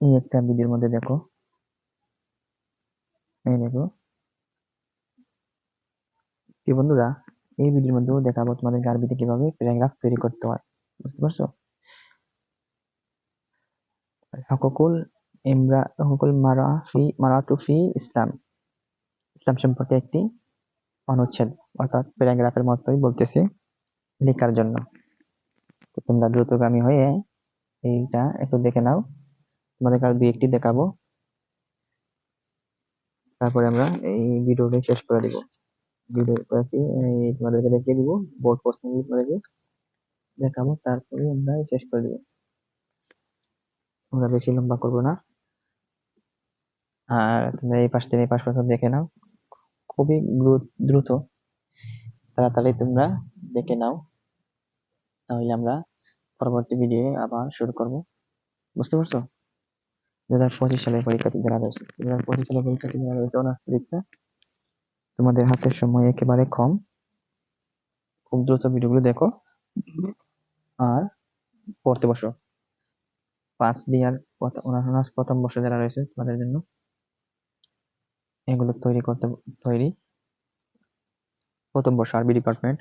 এই একটা ভিডিওর মধ্যে দেখো। এই দেখো। কি বন্ধুরা, এই ভিডিওর মধ্যেও দেখাবো তোমাদের আরবিতে কীভাবে প্যারাগ্রাফ তৈরি করতে হয়। বুঝতে পারছ? হকুকুল ইমরা, হকুকুল মারাফি, মারাতুফি ইসলাম। ইসলাম সম্পর্কে একটি অনুচ্ছেদ, অর্থাৎ প্যারাগ্রাফের মতোই বলতেছি লেখার জন্য। তোমরা দ্রুতগামী হয়ে এইটা একটু দেখে নাও। তোমাদের কাছে দুই একটি দেখাবো। তারপরে আমরা এই ভিডিওটি শেষ করে দিব। ভিডিও কয়েকটি তোমাদেরকে দেখিয়ে দিব বোর্ড প্রশ্নগুলি তোমাদেরকে দেখাবো, তারপরে আমরা শেষ করে দিব। আমরা বেশি লম্বা করব না। আর তোমরা এই পাশ থেকে এই পাশ পর্যন্ত দেখে নাও, খুবই দ্রুত, তাড়াতাড়ি তোমরা দেখে নাও। তাহলে আমরা পরবর্তী ভিডিও আবার শুরু করব। বুঝতে পারছ? দু হাজার পঁচিশ সালের পরীক্ষার্থী যারা রয়েছে দু হাজার পঁচিশ সালের পরীক্ষার্থী যারা রয়েছে অনার্স পরীক্ষা। তোমাদের হাতের সময় একেবারে কম। খুব দ্রুত ভিডিওগুলো দেখো। আর পড়তে বসো। পাঁচ ইয়ার অনার্স প্রথম বর্ষ যারা রয়েছে তোমাদের জন্য এগুলো তৈরি করতে তৈরি। প্রথম বর্ষ আরবি ডিপার্টমেন্ট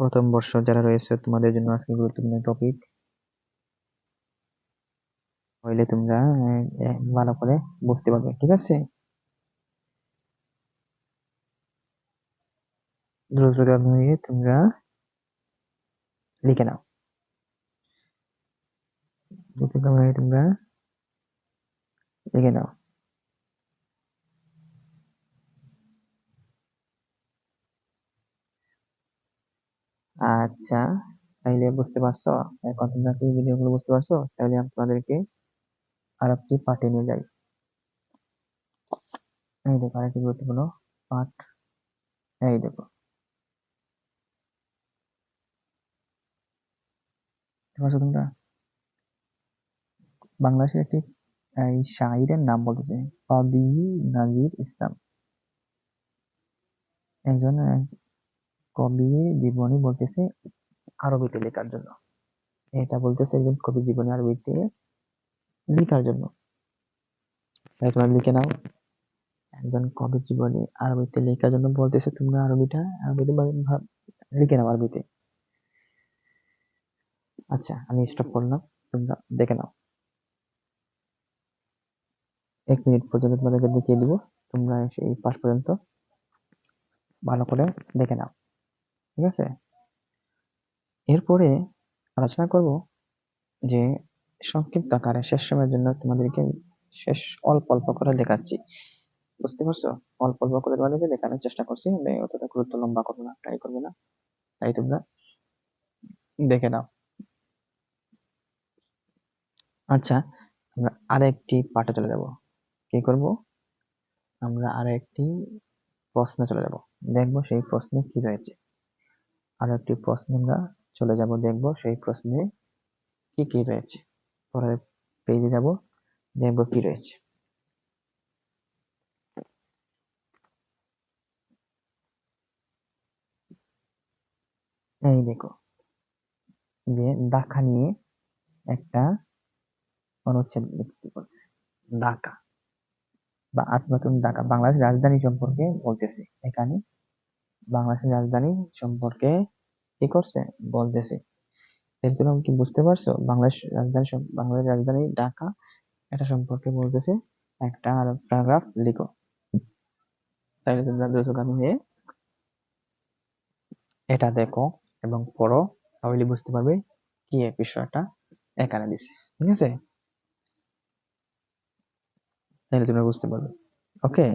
প্রথম বর্ষ যারা রয়েছে, তোমাদের জন্য আজকে গুরুত্বপূর্ণ টপিক হইলে তোমরা ভালো করে বুঝতে পারবে, ঠিক আছে? তোমরা লিখে নাও। তোমরা লিখে নাও। আচ্ছা তাইলে বুঝতে পারছ? এখন তোমরা কি ভিডিওগুলো বুঝতে পারছ? তাহলে আমি তোমাদেরকে আর একটি পাঠে নিয়ে যাই। এই দেখো আরেকটি গুরুত্বপূর্ণ পাঠ এই দেখো। তোমরা। বাংলাদেশের একটি, এই শাহিরের নাম বলতেছে, কাদি নাজির ইসলাম। একজন কবি জীবনী বলতেছে আরবিতে লেখার জন্য। এটা বলতেছে একজন কবি জীবনী আরবিতে লেখার জন্য। তোমরা লিখে নাও। একজন কবি জীবনী আরবিতে লেখার জন্য বলতেছে, তোমরা আরবিটা, আরবিতে লিখে নাও আরবিতে। আচ্ছা আমি স্টপ করলাম। তোমরা দেখে নাও। এক মিনিট পর্যন্ত তোমাদেরকে দেখিয়ে দিব। তোমরা এই পাশ পর্যন্ত ভালো করে দেখে নাও। ঠিক আছে? এরপরে আলোচনা করব যে সংক্ষিপ্ত আকারে শেষ সময়ের জন্য তোমাদেরকে শেষ অল্প অল্প করে দেখাচ্ছি। বুঝতে পারছ? অল্প অল্প করে তোমাদেরকে দেখানোর চেষ্টা করছি। অতটা গুরুত্ব লম্বা করব না ট্রাই করব না। তাই তোমরা দেখে নাও। আচ্ছা আমরা আরেকটি পাঠে চলে যাব। কি করব? আমরা আরেকটি প্রশ্নে চলে যাব। দেখব সেই প্রশ্নে কি রয়েছে। আর একটি প্রশ্নে আমরা চলে যাব, দেখব সেই প্রশ্নে কি কি রয়েছে। পরের পেজে যাব, দেখব কি রয়েছে। এই দেখো, যে ঢাকা নিয়ে একটা অনুচ্ছেদ লিখতে বলছে। ঢাকা বা আসমাতুন ঢাকা বাংলাদেশ রাজধানী সম্পর্কে বলতেছে। এখানে বাংলাদেশের রাজধানী সম্পর্কে কি করছে? বলতেছে। এরকম কি বুঝতে পারছ? বাংলাদেশ রাজধানী বাংলাদেশ রাজধানী ঢাকা, এটা সম্পর্কে বলতেছে একটা আর প্যারাগ্রাফ লিখো। তাইলে তোমরা দ্রুতগামী হয়ে? এটা দেখো এবং পড়ো, তাহলে বুঝতে পারবে কি বিষয়টা এখানে দিছে, ঠিক আছে? তাহলে তোমরা বুঝতে পারবে। ওকে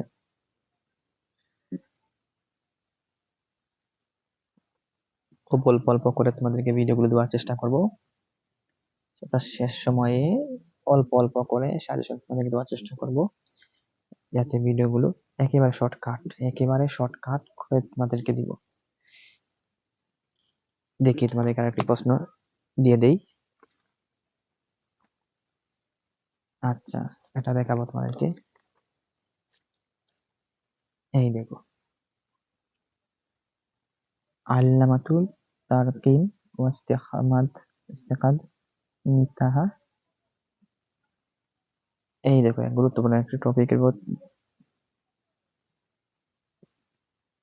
খুব অল্প অল্প করে তোমাদেরকে ভিডিওগুলো দেওয়ার চেষ্টা করব। সেটা শেষ সময়ে অল্প অল্প করে সাজেশন তোমাদেরকে দেওয়ার চেষ্টা করব। যাতে ভিডিওগুলো একেবারে শর্টকাট একেবারে শর্টকাট করে তোমাদেরকে দিব। দেখি তোমাদেরকে আরেকটি প্রশ্ন দিয়ে দেই। আচ্ছা এটা দেখাবো তোমাদেরকে। এই দেখো। আল্লামাতুল তারকিন ও ইস্তেকাদ ইন্তাহা এই দেখো গুরুত্বপূর্ণ একটি টপিকের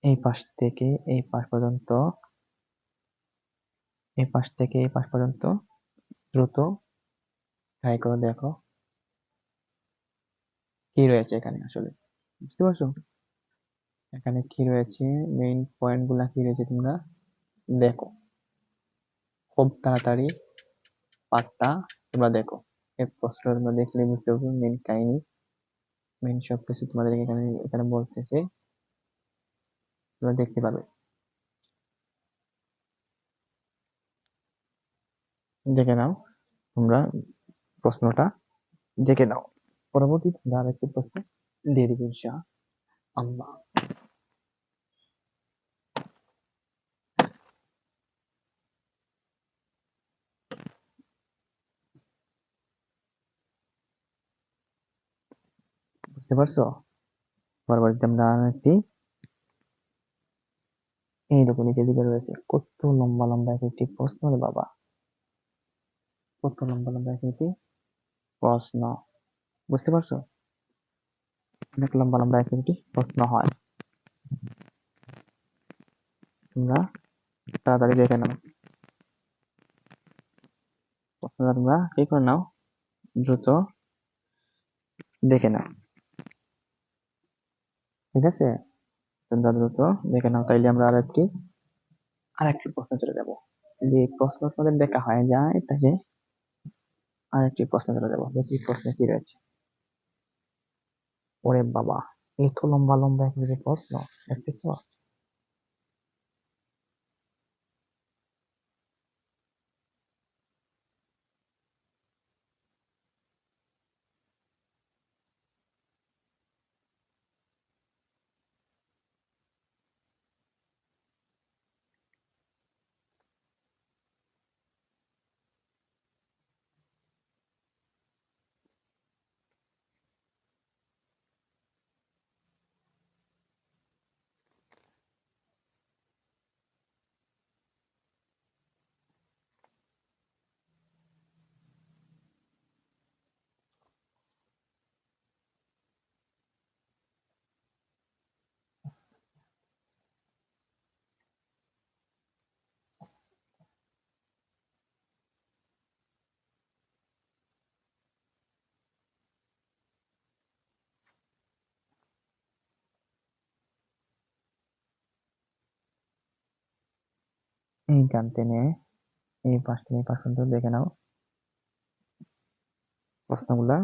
এই পাশ থেকে, এই পাশ পর্যন্ত, এই পাশ থেকে, এই পাশ পর্যন্ত, দ্রুত ট্রাই করে দেখো। কি রয়েছে এখানে আসলে? বুঝতে পারছ? এখানে কি রয়েছে? মেইন পয়েন্টগুলা কি রয়েছে তোমরা? দেখো। খুব তাড়াতাড়ি পাঠটা তোমরা দেখো। এই প্রশ্ন তোমরা দেখলে বুঝতে পারবে মেইন কাহিনী। মেইন সব কিছু তোমাদের এখানে এখানে বলতেছে। তোমরা দেখতে পাবে দেখে নাও তোমরা প্রশ্নটা। দেখে নাও। পরবর্তী তোমরা আরেকটি প্রশ্ন দিয়ে দিবে আল্লাহ বুঝতে পারছ? পরবর্তীতে আমরা আরেকটি এই দেখো নিচের দিকে রয়েছে। কত লম্বা লম্বা এক একটি প্রশ্ন রে বাবা। কত লম্বা লম্বা এক একটি প্রশ্ন। বুঝতে পারছ? অনেক লম্বা লম্বা এক একটি প্রশ্ন হয়। তোমরা তাড়াতাড়ি দেখে নাও। প্রশ্নটা তোমরা কি করে নাও? দ্রুত দেখে নাও। ঠিক আছে? দেখে নাও, তাইলে আমরা আরেকটি আরেকটি প্রশ্ন চলে যাব। যে প্রশ্ন তোমাদের দেখা হয়, যায় তাকে আরেকটি প্রশ্ন চলে যাব। দেখি প্রশ্নে কি রয়েছে। ওরে বাবা, এত লম্বা লম্বা একটি প্রশ্ন, দেখতেছ? এই গানতে টেনে এই পাশ থেকে এই পাশ পর্যন্ত দেখে নাও। প্রশ্নগুলা